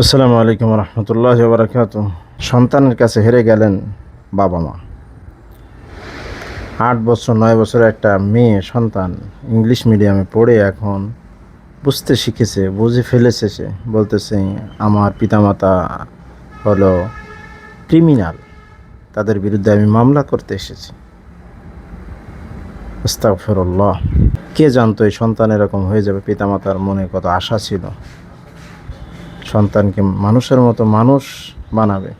আসসালামু আলাইকুম রহমতুল্লাহ বারাকাত সন্তানের কাছে হেরে গেলেন বাবা মা। আট বছর, নয় বছরের একটা মেয়ে সন্তান ইংলিশ মিডিয়ামে পড়ে এখন, বুঝতে শিখেছে, বুঝে ফেলেছে সে। বলতেছে, আমার পিতামাতা হলো ক্রিমিনাল, তাদের বিরুদ্ধে আমি মামলা করতে এসেছি। আস্তাগফিরুল্লাহ। কে জানতো এই সন্তান এরকম হয়ে যাবে? পিতামাতার মনে কত আশা ছিল। সন্তানকে মানুষের মতো মানুষ বানাবে।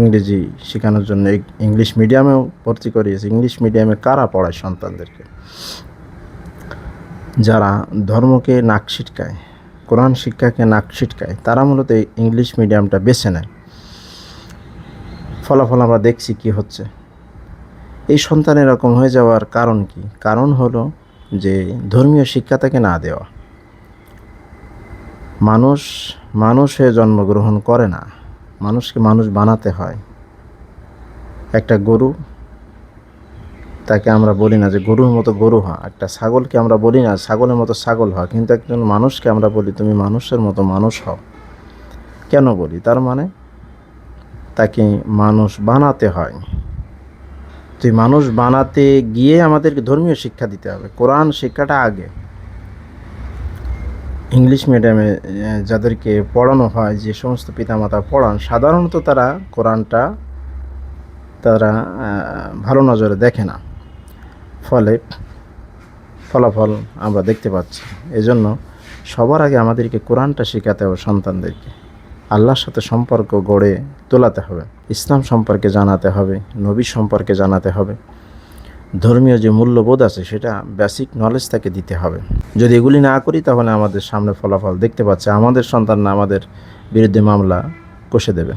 ইংরেজি শেখানোর জন্য ইংলিশ মিডিয়ামেও ভর্তি করিয়েছে। ইংলিশ মিডিয়ামে কারা পড়ায় সন্তানদেরকে? যারা ধর্মকে নাক ছিটকায়, কোরআন শিক্ষাকে নাক ছিটকায়, তারা মূলত ইংলিশ মিডিয়ামটা বেছে নেয়। ফলাফল আমরা দেখছি কি হচ্ছে। এই সন্তান এরকম হয়ে যাওয়ার কারণ কি? কারণ হলো যে ধর্মীয় শিক্ষা তাকে না দেওয়া। মানুষ মানুষ জন্মগ্রহণ করে না। মানুষকে মানুষ বানাতে হয়। একটা গরু, তাকে আমরা বলি না যে গরুর মতো গরু হয় একটা ছাগলকে আমরা বলি না, ছাগলের মতো ছাগল হয় কিন্তু একজন মানুষকে আমরা বলি, তুমি মানুষের মতো মানুষ হও। কেন বলি? তার মানে তাকে মানুষ বানাতে হয়। তুই মানুষ বানাতে গিয়ে আমাদেরকে ধর্মীয় শিক্ষা দিতে হবে। কোরআন শিক্ষাটা আগে। ইংলিশ মিডিয়ামে যাদেরকে পড়ানো হয়, যে সমস্ত পিতামাতা পড়ান, সাধারণত তারা কোরআনটা তারা ভালো নজরে দেখে না। ফলে ফলাফল আমরা দেখতে পাচ্ছি। এজন্য সবার আগে আমাদেরকে কোরআনটা শেখাতে হবে সন্তানদেরকে। আল্লাহর সাথে সম্পর্ক গড়ে তোলাতে হবে। ইসলাম সম্পর্কে জানাতে হবে, নবী সম্পর্কে জানাতে হবে। ধর্মীয় যে মূল্যবোধ আছে, সেটা বেসিক নলেজ তাকে দিতে হবে। যদি এগুলি না করি, তাহলে আমাদের সামনে ফলাফল দেখতে পাচ্ছে। আমাদের সন্তান আমাদের বিরুদ্ধে মামলা কষে দেবে।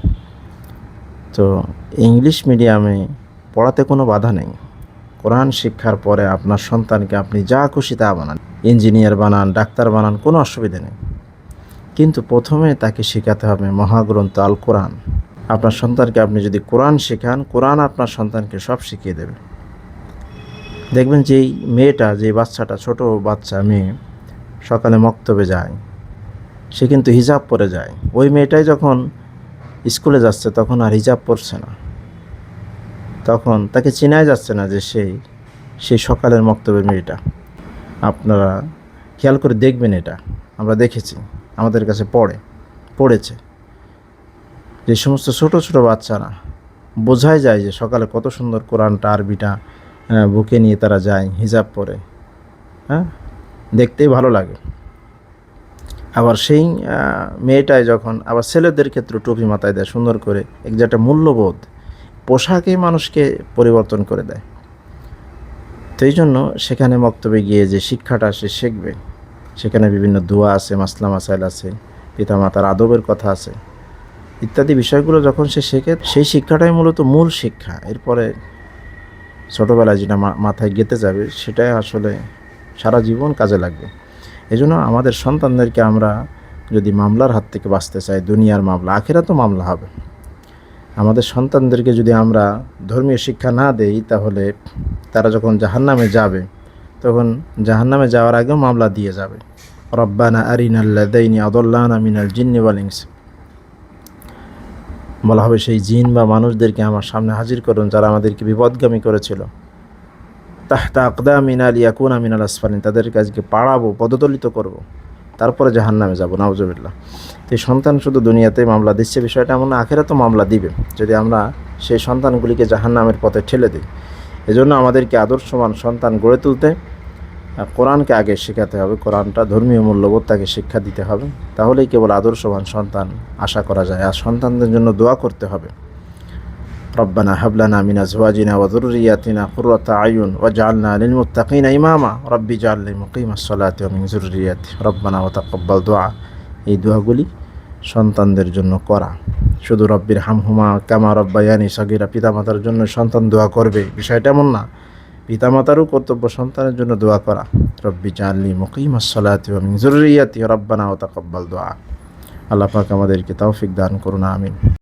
তো ইংলিশ মিডিয়ামে পড়াতে কোনো বাধা নেই। কোরআন শিক্ষার পরে আপনার সন্তানকে আপনি যা খুশি তা বানান। ইঞ্জিনিয়ার বানান, ডাক্তার বানান, কোনো অসুবিধা নেই। কিন্তু প্রথমে তাকে শেখাতে হবে মহাগ্রন্থ আল কোরআন আপনার সন্তানকে আপনি যদি কোরআন শেখান, কোরআন আপনার সন্তানকে সব শিখিয়ে দেবে। দেখবেন যে মেয়েটা, যে বাচ্চাটা, ছোট বাচ্চা মেয়ে, সকালে মক্তবে যায়, সে কিন্তু হিজাব পরে যায়। ওই মেয়েটাই যখন স্কুলে যাচ্ছে, তখন আর হিজাব পরছে না। তখন তাকে চেনাই যাচ্ছে না যে সেই সেই সকালের মক্তবের মেয়েটা। আপনারা খেয়াল করে দেখবেন এটা। আমরা দেখেছি, আমাদের কাছে পড়ে, পড়েছে। যে সমস্ত ছোট ছোট বাচ্চারা বোঝাই যায় যে সকালে কত সুন্দর কোরআনটা, আরবিটা বুকে নিয়ে তারা যায়, হিজাব পরে। হ্যাঁ দেখতেই ভালো লাগে। আবার সেই মেয়েটাই যখন আবার ছেলেদের ক্ষেত্রে টুপি মাথায় দেয় সুন্দর করে, এক যে একটা মূল্যবোধ, পোশাকে মানুষকে পরিবর্তন করে দেয়। তো এই জন্য সেখানে বক্তব্যে গিয়ে যে শিক্ষাটা সে শিখবে, সেখানে বিভিন্ন দোয়া আছে, মাসলা মাসাইল আছে, পিতামাতার আদবের কথা আছে, ইত্যাদি বিষয়গুলো যখন সে শেখে, সেই শিক্ষাটাই মূলত মূল শিক্ষা। এরপরে ছোটোবেলায় যেটা মাথায় গেতে যাবে, সেটাই আসলে সারা জীবন কাজে লাগবে। এই জন্য আমাদের সন্তানদেরকে আমরা যদি মামলার হাত থেকে বাঁচতে চাই, দুনিয়ার মামলা আখেরা তো মামলা হবে। আমাদের সন্তানদেরকে যদি আমরা ধর্মীয় শিক্ষা না দেই, তাহলে তারা যখন জাহান্নামে যাবে, তখন জাহান্নামে যাওয়ার আগেও মামলা দিয়ে যাবে। রব্বানা আরিনাল্লাদাইনি আদল্লানা মিনাল জিন্নি ওয়ালিংস বলা হবে, সেই জিন বা মানুষদেরকে আমার সামনে হাজির করুন যারা আমাদেরকে বিপদগামী করেছিল। তাহতা আকদা মিনাল ইয়াকুনা মিনাল আসফালিন, তাদেরকে আজকে পাড়াবো, পদতলিত করব। তারপরে জাহান নামে যাব নাউজবিল্লা তো এই সন্তান শুধু দুনিয়াতে মামলা দিচ্ছে, বিষয়টা এমন আখেরা তো মামলা দিবে। যদি আমরা সেই সন্তানগুলিকে জাহান নামের পথে ঠেলে দিই, এজন্য আমাদেরকে আদর্শমান সন্তান গড়ে তুলতে কোরআনকে আগে শেখাতে হবে, কোরআনটা ধর্মীয় মূল্যবোধ তাকে শিক্ষা দিতে হবে। তাহলেই কেবল আদর্শবান সন্তান আশা করা যায়। আর সন্তানদের জন্য দোয়া করতে হবে। রব্বানা হাবলানা মিনা জোয়াজিনা ওয়াজুরিয়াতিনা কুররাতা আয়ুন ওয়াজআলনা লিল মুত্তাকিনা ইমামা। রব্বি জাআলনি মুকিমাস সালাতি ওয়া মিন যুররিয়াতি। রব্বানা ওয়া তাকাব্বাল দোয়া এই দোয়াগুলি সন্তানদের জন্য করা। শুধু রব্বির হামহুমা কামা রব্বায়ানি সগিরা পিতামাতার জন্য সন্তান দোয়া করবে। বিষয়টা এমন না। পিতামাতারও কর্তব্য সন্তানের জন্য দোয়া করা। রব্বি জানলি মুকিম আসলাতি জরুরিয়াতি রব্বানা ও তাকব্বাল দোয়া। আল্লাহ পাক আমাদেরকে তৌফিক দান করুন, আমিন।